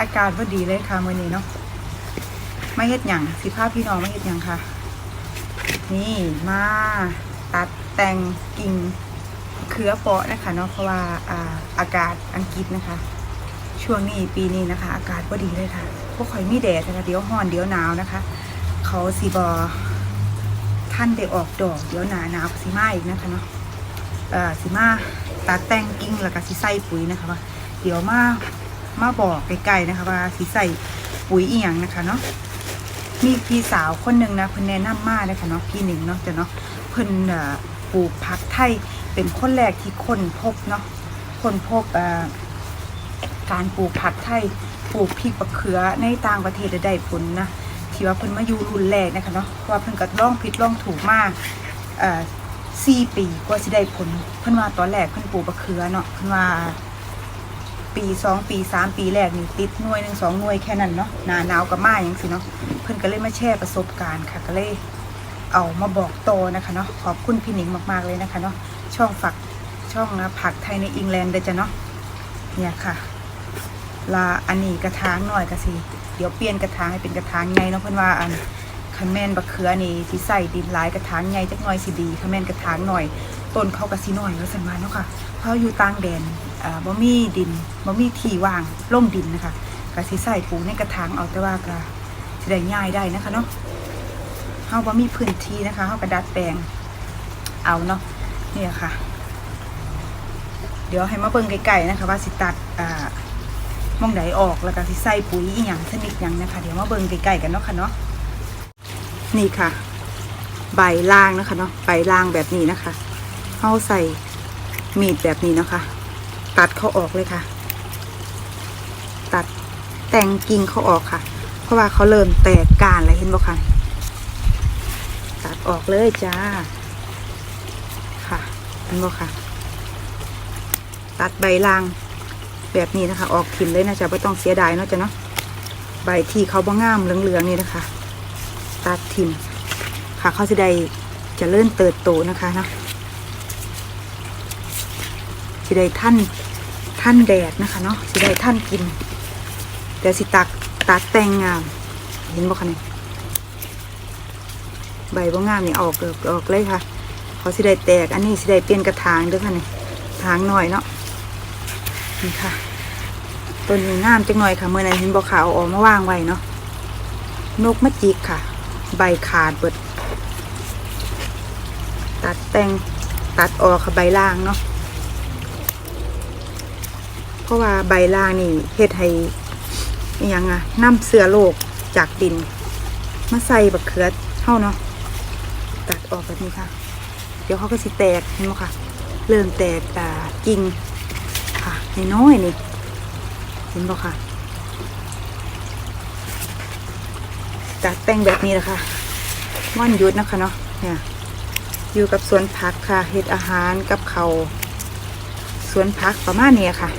อากาศพอดีเลยค่ะมื้อนี้เนาะไม่เฮ็ดหยังสิพาพี่น้องไม่เฮ็ดหยังค่ะ นี่มาตัดแต่งกิ่งเครือเปาะนะคะเนาะเพราะว่าอ่าอากาศอังกฤษนะคะ ช่วงนี้ปีนี้นะคะ อากาศพอดีเลยค่ะพวกข่อยมีแดดนะคะเดี๋ยวร้อนเดี๋ยวหนาวนะคะ เขาสีบอท่านได้ออกดอกเดี๋ยวหนาหนาวสีมาอีกนะคะเนาะเอ่อสีมาตัดแต่งกิ่งแล้วก็สีใส่ปุ๋ยนะคะว่าเดี๋ยวมา มาบอกไกลๆนะคะ ว่าสีใส่ปุ๋ยอีหยังนะคะเนาะมีพี่สาวคนหนึ่งนะเพิ่นแนะนำมานะคะเนาะพี่หนึ่งเนาะจะเนาะเพิ่นเอ่อปลูกผักไทยเป็นคนแรกที่คนพบเนาะคนพบการปลูกผักไทยปลูกพริกมะเขือในต่างประเทศได้ผลนะที่ว่าเพิ่นมาอยู่รุ่นแรกนะคะเนาะว่าเพิ่นก็ล่องผิดล่องถูกมากอ่อสี่ปีกว่าสิได้ผล เพิ่นว่าตอนแรกเพิ่นปลูกมะเขือเนาะเพิ่นว่า ปีสองปีสามปีแรกนี่ติดหน่วยหนึ่งสองหน่วยแค่นั้นเนาะหนาหนาวกับมาอย่างสิเนาะเพิ่นก็เลยมาแชร์ประสบการณ์ค่ะก็เลยเอามาบอกโตนะคะเนาะขอบคุณพี่หนิงมากๆเลยนะคะเนาะช่องฝักช่องนะผักไทยในอังแลนด์เด้จ้ะเนาะเนี่ยค่ะ ลาอันนี้กระถางหน่อยก็สิเดี๋ยวเปลี่ยนกระถางให้เป็นกระถางใหญ่เนาะเพิ่นว่าอันคันแม่นบักเขือนี่สิใส่ดินหลายกระถางใหญ่จักหน่อยสิดีคันแม่นกระถางหน่อยต้นเขาก็สิน้อยว่าซั่นว่าเนาะค่ะเพราะอยู่ต่างแดน บ่มีดินบ่มีที่ว่างล่มดินนะคะก็สิใส่ปูในกระถางเอาแต่ว่าก็สิได้ง่ายได้นะคะเนาะเฮาบ่มีพื้นที่นะคะเฮาก็ดัดแปลงเอาเนาะเนี่ยค่ะ เดี๋ยวให้มาเบิ่งไกลๆนะคะ ว่าสิตัดอ่ามองใดออกแล้วก็สิใส่ปุ๋ยอีหยังชนิดหยังนะคะ เดี๋ยวมาเบิ่งไกลๆกันเนาะค่ะเนาะนี่ค่ะ ใบล่างนะคะเนาะใบล่างแบบนี้นะคะเฮาใส่มีดแบบนี้นะคะ ตัดเขาออกเลยค่ะ ตัดแต่งกิ่งเขาออกค่ะ เพราะว่าเขาเริ่มแตกกานแล้วเห็นบ่คะตัดออกเลยจ้า ค่ะเห็นบ่ค่ะ ตัดใบลางแบบนี้นะคะ ออกถิ่นเลยนะจ๊ะไม่ต้องเสียดายเนาะจ๊ะเนาะใบที่เขาบ่งามเหลืองๆนี่นะคะ ตัดถิ่นค่ะเขาจะได้จะเริ่มเติบโตนะคะเนาะ สิได้ท่านท่านแดดนะคะเนาะสิได้ท่านกินเดี๋ยวสิตักตัดแต่งงาม เห็นบ่คะเนี่ยใบบ่งามนี่ออกเออกออกเลยค่ะเขาสิได้แตกอันนี้สิได้เปลี่ยนกระถางด้วยค่ะนี่ถางหน่อยเนาะนี่ค่ะต้นนี้งามจังหน่อยค่ะเมื่อนั้นเห็นบ่ขาวออกมาว่างไว้เนาะนกมะจิกค่ะ ใบขาดเบิด ตัดแต่งตัดออกค่ะใบล่างเนาะ ราะว่าใบลางนี่เฮ็ดให้ยังอะน้ำเสือโลกจากดิน มาใส่บักเขือเท่าเนาะตัดออกแบบนี้ค่ะ เดี๋ยวเขาก็สิแตกเห็นไหมค่ะเริ่มแตกอ่ากิ่งค่ะน้อยนี่เห็นบ่ค่ะตัดแต่งแบบนี้แหละค่ะวันหยุดนะคะเนาะเนี่ยอยู่กับสวนผักค่ะเฮ็ดอาหารกับเขาสวนผักประมาณนี้ค่ะ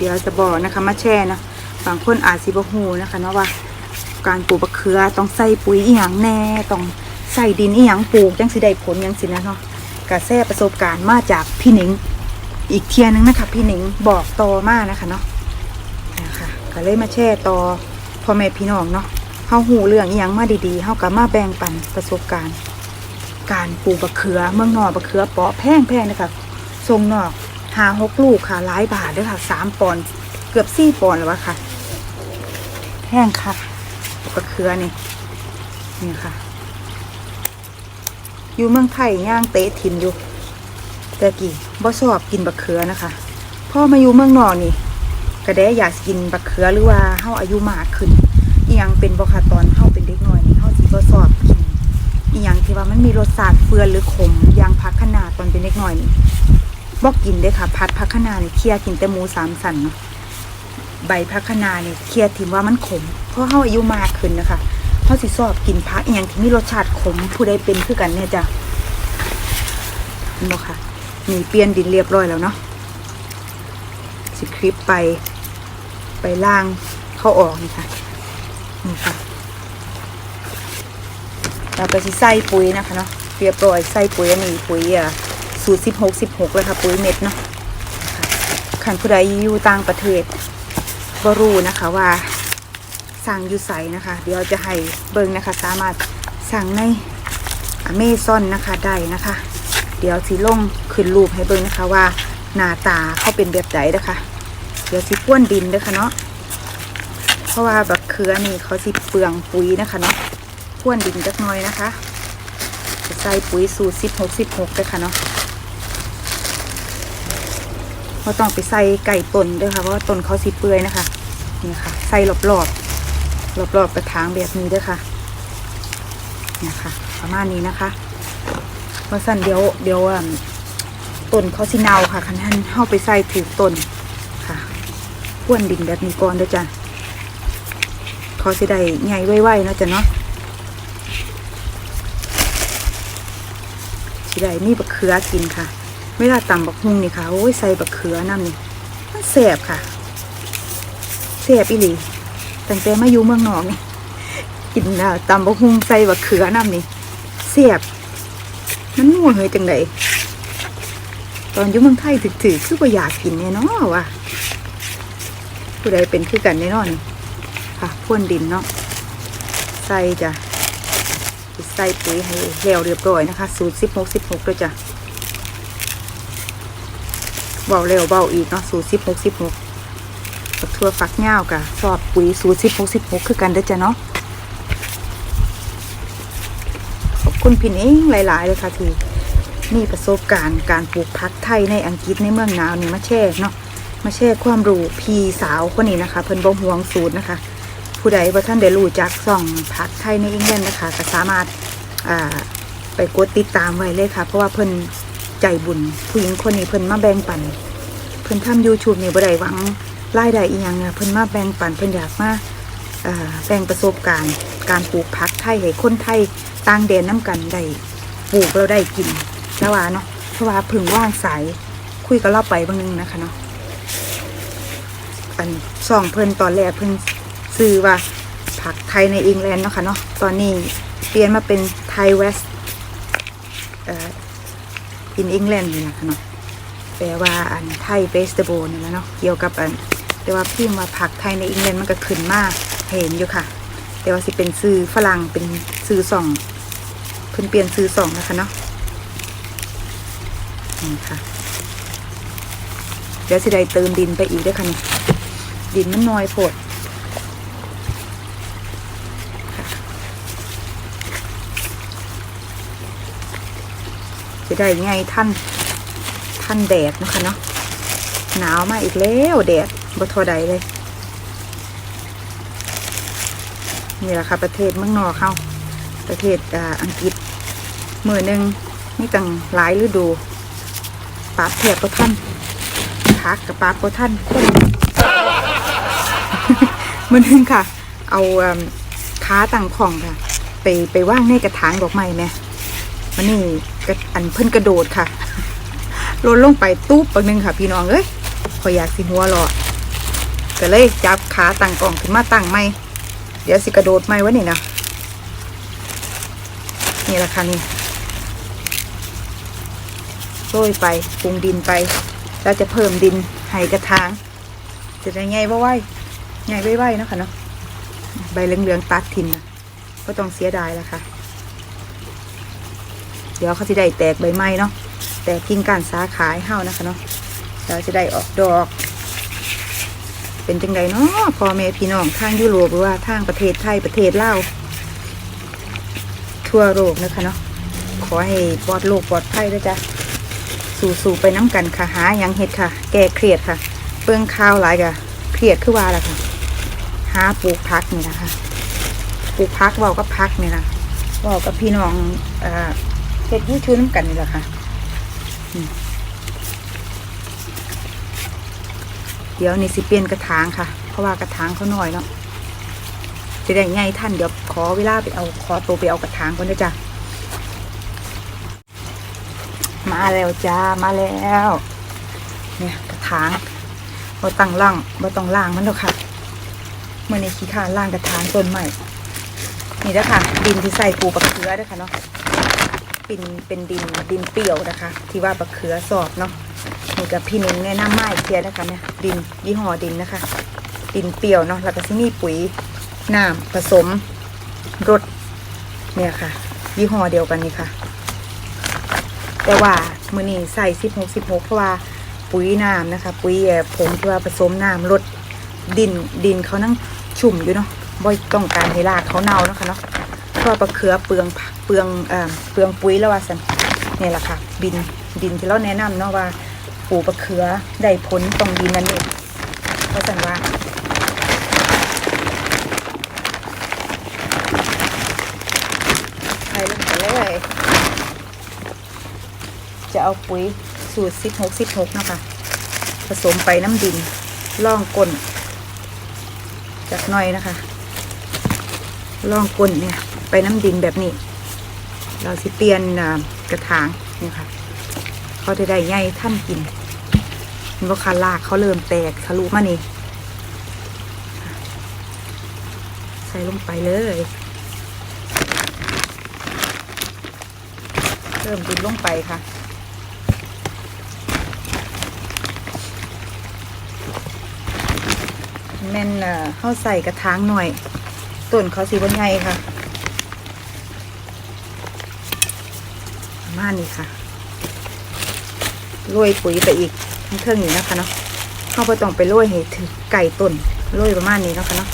เดี๋ยวจะบอกนะคะมาแช่นะบางคนอาจสิบหูนะคะเนาะว่า การปลูกมะเขือต้องใส่ปุ๋ยอีหยังแน่ต้องใส่ดินอีหยังปลูกจังสิได้ผลจังสินะเนาะกระแสประสบการณ์มาจากพี่หนิง อีกเทียนึงนะคะ พี่หนิงบอกต่อมากนะคะเนาะนะคะก็เลยมาแช่ต่อพ่อแม่พี่น้องเนาะเฮาหูเรื่องอีหยังมาดีๆเฮาก็มาแบ่งปันประสบการณ์ การปลูกมะเขือเมืองนอกมะเขือเปาะแพงๆนะคะทรงนอก หาหกลูกค่ะหลายบาทด้วยค่ะสามปอนเกือบสี่ปอนแล้วะค่ะแพงค่ะมะเขือนี่นี่ค่ะ อยู่เมืองไทยย่างเตะถิ่นอยู่แต่กี่บ่ชอบกินบักเขือนะคะพ่อมาอยู่เมืองนอกนี่ก็ได้อยากกินบักเขือหรือว่าเฮาอายุมากขึ้นอียังเป็นบ่ค่ะตอนเฮาเป็นเด็กน้อยนี่เฮาสิบ่ชอบกินอียังที่ว่ามันมีรสชาติเฟื่อนหรือขมอย่างผักคะน้าตอนเป็นเด็กน้อยนี่ บ่กินเด้ค่ะผัดผักคะน้านี่เคี่ยกินแต่หมูสามสันเนาะใบผักคะน้านี่ยเคี่ยทิมว่ามันขม เพราะเฮาอายุมากขึ้นนะคะเฮาสิชอบกินผักอีหยังที่มีรสชาติขมผู้ใดเป็นคือกันเนี่ยจ้ะนบ่ค่ะนี่เปลี่ยนดินเรียบร้อยแล้วเนาะสิคลิปไป ไปล่างเข้าออกนี่ค่ะนี่ค่ะเราก็สิใส่ปุ๋ยนะคะเนาะเรียบร้อยใส่ปุ๋ยอันนี้ปุ๋ยอะ สูตรสิบหกสิบหกเลยค่ะ ปุ๋ยเม็ดเนาะขันผู้ใดอยู่ต่างประเทศบรูนะคะว่าสั่งอยู่ใสนะคะ เดี๋ยวจะให้เบิ่งนะคะ สามารถสั่งในอเมซอนนะคะได้นะคะ เดี๋ยวสิลงขึ้นรูปให้เบิ่งนะคะว่าหน้าตาเขาเป็นแบบไหนนะคะ เดี๋ยวสิพ่วนดินด้อค่ะเนาะเพราะว่าแบบเครือนี่เขาสิเปลืองปุ๋ยนะคะเนาะพ่วนดินจักน่อยนะคะจะใส่ปุ๋ยสูตรสิบหกสิบหกเลยค่ะเนาะ เราต้องไปใส่ไก่ตนด้วยค่ะเพราะว่าตนเขาสิเปื่อยนะคะนี่ค่ะ ใส่รอบๆรอบๆกระถางแบบนี้ด้วยค่ะนี่ค่ะ ประมาณนี้นะคะเพราสั่นเดี๋ยวเดี๋ยวต้นเขาสิเนาค่ะคันท่านเข้าไปใส่ถือต้นค่ะพ่วนดินแบบนี้ก่อนเด้วยจ้ะพอสิได้ใหญ่ไวๆนะจ้ะเนาะสิได้มีบักเขือกินค่ะ เวลาตำบักฮุงนี่ค่ะ โอ้ยใส่บักเขือน้ำนี่มันแสบค่ะแสบอีหลีตั้งแต่มาอยู่เมืองนอกนี่กินอะตำบักฮุงใส่บักเขือน้ำนี่แสบมันนัวเฮยจังไดตอนอยู่เมืองไทยถือๆคือว่าอยากกินแน่นาะว่ะผู้ใดเป็นคือกันแน่นอนนี่ค่ะพ่วนดินเนาะใส่จ้ะใส่ปุ๋ยให้แล้วเรียบร้อยนะคะสูตรสิบหกสิบหกด้วยจ้ะ เบาเร็วเบาอีกเนาะสูตรสิบหกสิบหกบักทั่วฟักเง่าวกะชอบปุ๋ยสูตรสิบหกสิบหกคือกันเด้อจ้ะเนาะขอบคุณพี่นิ้งหลาย ๆ เลยค่ะที่มีประสบการณ์การปลูกพักไทยในอังกฤษในเมืองหนาวนี่มาแช่เนาะมาแชร์ความรู้พี่สาวคนนี้นะคะ เพิ่นบ่ห่วงสูตรนะคะ ผู้ใดว่าท่านได้รู้จักส่องพักไทยในอังกฤษนะคะก็สามารถไปกดติดตามไว้เลยค่ะ เพราะว่าเพิ่น ใจบุญ ผู้หญิงคนนี้เพิ่นมาแบ่งปัน เพิ่นทำ YouTube นี่บ่ได้หวังรายได้อีหยังเนี่ยเพิ่นมาแบ่งปันเพิ่นอยากมาแบ่งประสบการณ์การปลูกผักไทยให้คนไทยต่างแดนน้ำกันได้ปลูกแล้วได้กินแล้วว่าเนาะเพราะว่าพึ่งว่างสายคุยกับเราไปบางนึงนะคะเนาะอันส่องเพิ่นตอนแรกเพิ่นซื้อว่าผักไทยในอังกฤษเนาะค่ะเนาะตอนนี้เปลี่ยนมาเป็นไทยเวส เอ่ออินอังกฤษนี่แหละเนาะแปลว่าอันไทยเวสเตอร์โบนี่แหละเนาะเกี่ยวกับอันแต่ว่าพิมพ์ว่าผักไทยในอังกฤษมันก็ขึ้นมากเห็นอยู่ค่ะ แต่ว่าสิเป็นซื้อฝรั่งเป็นซื้อส่องเพิ่นเปลี่ยนซื้อส่องนะคะเนาะนี่ค่ะเดี๋ยวสิได้เติมดินไปอีกด้วยค่ะนี่ดินมันน้อยโพด จะได้ไงท่านท่านแดดนะคะเนาะหนาวมาอีกแล้วแดดบ่ทอใดเลย นี่แหละค่ะ ประเทศเมืองนอกเขาประเทศอ,อังกฤษมือหนึ่งนี่ตั้งหลายฤดูปาบเทียบกับท่านพักกับปาบกับท่านคนมือหนึ่งค่ะ เอาค้าต่างของค่ะ ไปไปว่างในกระถางดอกไม้แม่มันนี่ อันเพิ่นกระโดดค่ะลนลงไปตุ๊บปักนึงค่ะ พี่น้องเอ้ยพอยอยากสิหัวเรอก็เลยจับขาต่างกล่องขึ้นมาตั้งไม่เดี๋ยวสิกระโดดไม่วะนี่นะนี่แหละค่ะนี่โรยไปปรุงดินไปแล้วจะเพิ่มดินให้กระถางจะได้ไงบ่ไหวใหญ่ไว้ๆเนาะค่ะเนาะใบเหลืองๆตัดทินนะก็ต้องเสียดายละค่ะ เดี๋ยวเขาจะได้แตกใบไม้เนาะแตกกิ่งก้านสาขายเฮานะคะเนาะเราจะได้ออกดอก เป็นจังไดเนาะพ่อแม่พี่น้องทางยุโรปหรือว่าทางประเทศไทยประเทศลาวทั่วโลกนะคะเนาะขอให้ปลอดโรคปลอดภัยด้วยจ้ะสู่ๆไปน้ำกันค่ะหาหยังเห็ดค่ะ แก้เครียดค่ะเปลืองข้าวหลายกะเครียดคือว่าละค่ะหาปลูกพักนี่นะคะปลูกพักเว่าก็พักนี่นะเว่ากับพี่น้องเอ่อ เฮ็ดยูทูบน้ำกันนี่แหละค่ะเดี๋ยวนี่สิเปลี่ยนกระถางค่ะ เพราะว่ากระถางเขาน้อยเนาะจะได้ไงท่านเดี๋ยวขอเวลาไปเอาขอตัวไปเอากระถางก่อนนะจ้ะมาแล้วจ้ามาแล้ว เนี่ยกระถางบ่ตั้งล่างบ่ต้องล่างมันหรอกค่ะเมื่อนี้ขี้ขาล่างกระถางต้นใหม่นี่เด้อค่ะดินที่ใส่ปูปักเกลือเด้อค่ะเนาะ เป็นเป็นดินดินเปรี่ยวนะคะ ที่ว่าบักเขือสอบเนาะนี่กับพี่นิงแนะนำมาอีกเทียนะคะเนี่ยดินยี่ห้อดินนะคะ ดินเปรี่ยวเนาะแล้วก็ที่นี่ปุ๋ยน้ำผสมรดเนี่ยค่ะ ยี่ห้อเดียวกันนี่ค่ะ แต่ว่ามือนี้ใส่สิบหกสิบหกเพราะว่าปุ๋ยน้ำนะคะ ปุ๋ยผงที่ว่าผสมน้ำลดดินดินเขานั่งชุ่มอยู่เนาะบ่ต้องการให้รากเขาเน่าเนาะคะเนาะ เพราวปลาเขือเปลืองเปลืองเอ่อเปลืองปุ๋ยแล้วว่าสันนี่แหละค่ะ ดินดินที่เราแนะนำเนาะว่าปลูกปลาเขือได้ผลตรงดินนั่นเองเพราะสันว่าใส่ลงไปเลยจะเอาปุ๋ยสูตร16 16นะคะผสมไปน้ำดินล่องก้นจากน้อยนะคะล่องก้นเนี่ย ไปน้ำดินแบบนี้ เราสิเปลี่ยนกระถางนี่ค่ะ เขาจะได้ใหญ่ท่านกินเห็นว่าคาลากเขาเริ่มแตกทะลุมานี่ใส่ลงไปเลย เริ่มดินลงไปค่ะแม่นเอ่อเข้าใส่กระถางหน่อยต้นเขาสีบนใหญ่ค่ะประ มาณนี้ค่ะโรยปุ๋ยไปอีกทั้งเครื่องนี้นะคะเนาะเข้าไปต้องไปโรยให้ถึงไก่ต้นโรยประมาณนี้นะคะเนาะ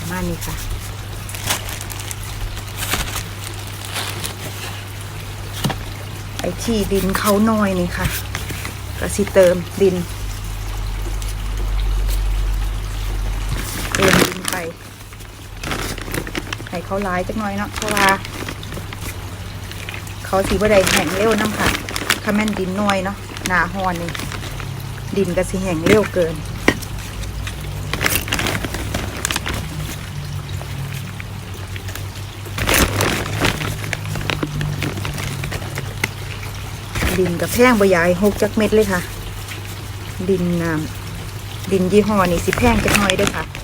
ประมาณนี้ค่ะไอ้ที่ดินเขาน้อยนี่ค่ะก็สิเติมดินเติมดินไปให้เขาร้ายจักหน่อยเนาะเพราะว่า เขาสีบ่ได้แห้งเร็วน้ำค่ะถ้าแม่นดินน้อยเนาะหนาฮอนนี่ดินก็สิแห้งเร็วเกิน ดินกับแพงบใหญ่หกจักเม็ดเลยค่ะ ดินน้ำดินยี่ห้อนี่สิแพงจักหน่อยด้วยค่ะ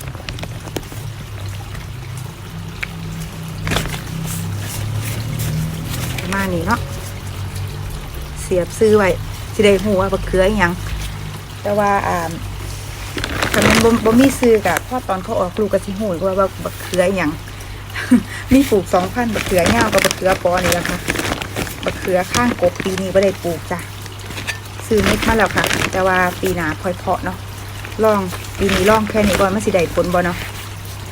มาณนี้เนาะเสียบซื้อไว้สิได้หัวบักเขืออหยังแต่ว่าอ่าถ้ามันบ่บ่มีซื้อกะพอตอนเขาออกลูกกะสิหูว่าว่าบักเขืออหยังมีปลูกสองพันบักเขือยากับบักเขือปอนี่แหละค่ะบักเขือข้างกบปีนี้ไม่ได้ปลูกจ้ะซื้อเม็ดมาแล้วค่ะ แต่ว่าปีหน้าค่อยเพาะเนาะลองปีนี้ลองแค่นี้ก่อนมันสิได้ผลบ่เนาะ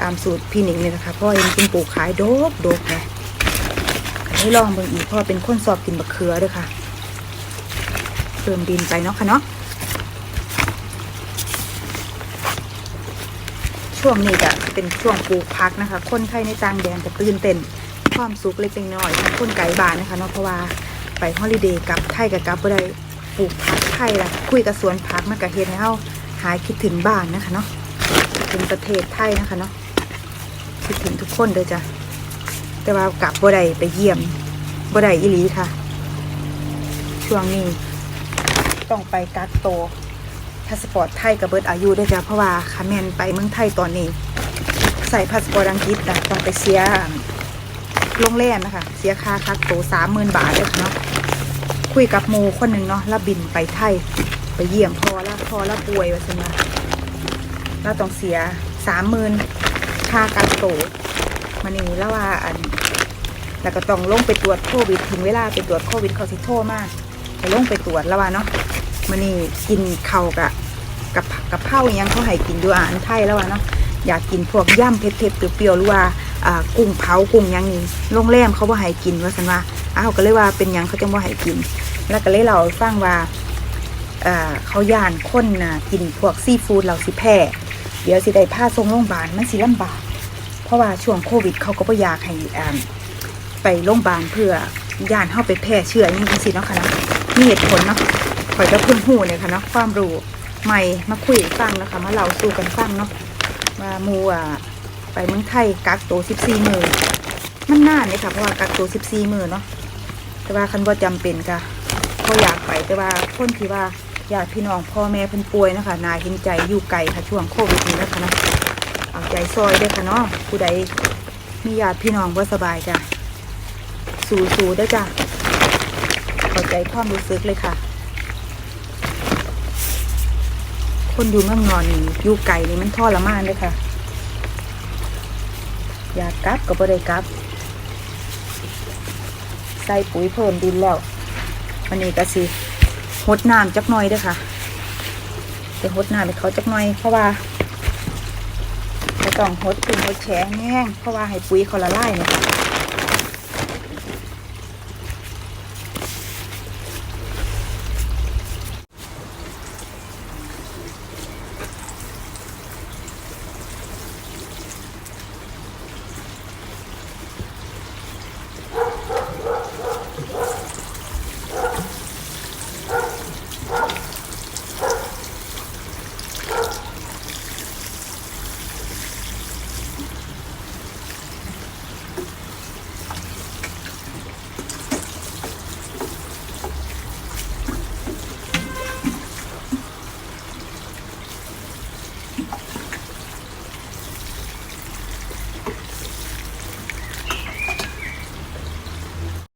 ตามสูตรพี่หนิงนี่นะคะเพราะเห็นคุณปลูกขายโดกโดกนะ ให้ลองเบิ่งอีกเพราะเป็นคนสอบกินบักเขือด้วยค่ะ เติมดินไปเนาะค่ะเนาะช่วงนี้จะเป็นช่วงปลูกพักนะคะ คนไข้ในจางแดงจะตื่นเต้นความสุขเล็กน้อยๆทั้งคนไก่บ้านนะคะเนาะเพราะว่าไปฮอลิเดย์กลับไทยกับกลับบ่ได้ปลูกผักไทยละคุยกับสวนผักมันก็เฮ็ดให้เฮาหายคิดถึงบ้านนะคะเนาะถึงประเทศไทยนะคะเนาะคิดถึงทุกคนเด้อจ้ะ แต่ว่ากลับบ่ได้ไปเยี่ยมบ่ได้อีหลีค่ะ ช่วงนี้ต้องไปกักโตพาสปอร์ตไทยกับเบิร์ดอายุด้อจ้ะเพราะว่าคาแมนไปเมืองไทยตอนนี้ ใส่พาสปอร์ตอังกฤษนะต้องไปเสียโรงแรมนะคะ เสียค่าคักโตสามหมื่นบาทเลยเนาะคุยกับโมคนหนึ่งเนาะแล้วบินไปไทย ไปเยี่ยมพ่อแล้วพ่อแล้วป่วยว่าสิมาแล้วต้องเสียสามหมื่นค่ากักโต มานี่แล้วว่าอันแล้วก็ต้องลงไปตรวจโควิดถึงเวลาไปตรวจโควิดเขาสิโทรมากไปลงไปตรวจแล้วว่าเนาะมานี่กินเข้ากะกับกับข้าอิหยังเขาให้กินอยู่อาหารไทยแล้วว่าเนาะอยากกินพวกย่ำเผ็ดๆเปรี้ยวๆหรือว่ากุ้งเผากุ้งยังนี่โรงแรมเขาบ่ให้กินว่าสันว่าอ้าวก็เลยว่าเป็นยังเขาจังบ่ให้กิน แล้วก็เลยเราให้ฟังว่าเขาย่านคนน่ะกินพวกซีฟู้ดเราสิแพ้เดี๋ยวสิได้พาส่งโรงพยาบาลมันสิลำบาก เพราะว่าช่วงโควิดเขาก็บ่อยากให้อ่าไปโรงพยาบาลเพื่อย่านเฮาไปแพร่เชื้อย่างนี้สิเนาะค่ะเนาะมีเหตุผลเนาะข่อยก็เพิ่งหูเนี่ยค่ะเนาะความรู้ใหม่มาคุยให้ฟังนะคะมาเล่าสู่กันฟังเนาะว่ามูอ่าไปเมืองไทยกักตัว14มือมันน่านเลยค่ะเพราะว่ากักตัว14มือเนาะแต่ว่าคันบ่จำเป็นค่ะก็อยากไปแต่ว่าคนที่ว่าญาติพี่น้องพ่อแม่เพิ่นป่วยนะคะนาเห็นใจอยู่ไกลค่ะช่วงโควิดนี้นะคะเนาะ เอาใจซอยด้วยค่ะเนาะผู้ใดมีญาติพี่น้องบ่าสบายจ้ะสู้ๆเด้จ้ะเข้าใจความรู้สึกเลยค่ะ คนอยู่เมืองนอนนี่อยู่ไก่นี่มันทรมานเลยค่ะ อยากกลับก็บ่ได้กลับ ใส่ปุ๋ยเพิ่มดินแล้ววันนี้ก็สิหดน้ำจักหน่อยด้อค่ะจะหดน้ำให้เขาจักหน่อยเพราะว่า ต้องหดถึงหดแฉแห้งเพราะว่าให้ปุ๋ยเขาละลายเนี่ยค่ะ